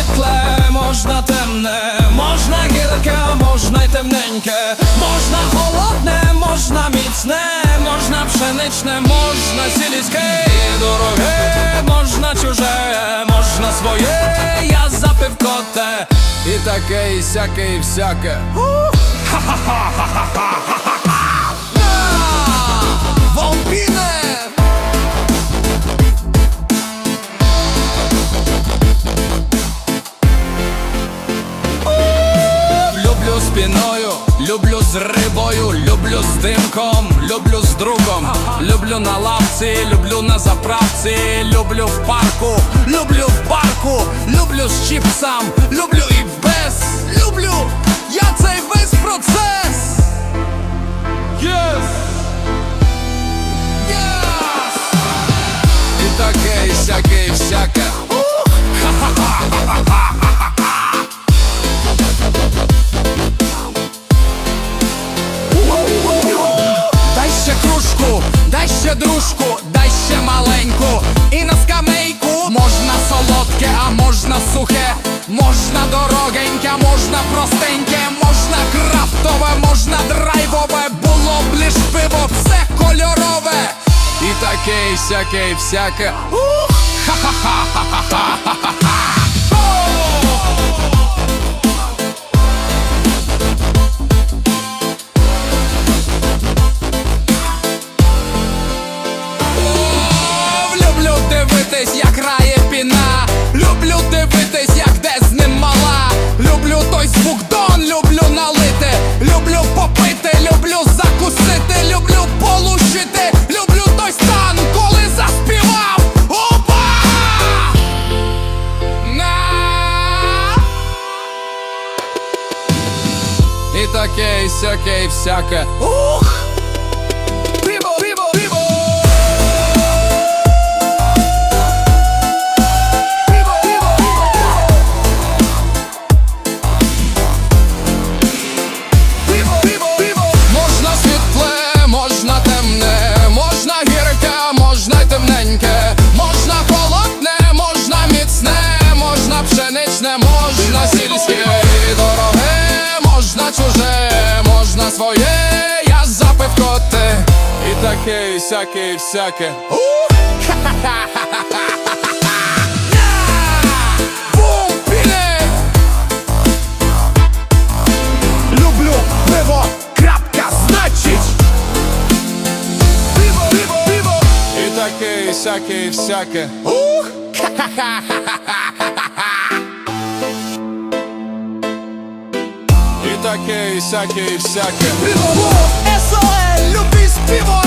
світле, можна темне, можна гірке, можна й темненьке, можна холодне, можна міцне, можна пшеничне, можна сільське, і дороге, можна чуже, можна своє, я запив коте, і таке, і сяке, і всяке. Ха-ха-ха-ха-ха-ха Люблю люблю з рибою, люблю з димком, люблю з другом, люблю на лавці, люблю на заправці, люблю в парку, люблю в парку, люблю з чіпсам, люблю і без, люблю я цей весь процес. Yes! Yes! І таке, і сяке, і всяке. Можна сухе, можна дорогеньке, можна простеньке, можна крафтове, можна драйвове, було б лиш пиво, все кольорове. І таке, і сяке, і всяке. Ух! Ха-ха-ха-ха-ха-ха-ха-ха. І таке, і сяке, і всяке. Своє, я запив коте, і таке, і сяке, і всяке. Люблю пиво, крапка, значить. Пиво, пиво, пиво. І таке, і сяке, і всяке. Ух! І таке, і сяке, і всяке. Пиво, СОЛ, любий пиво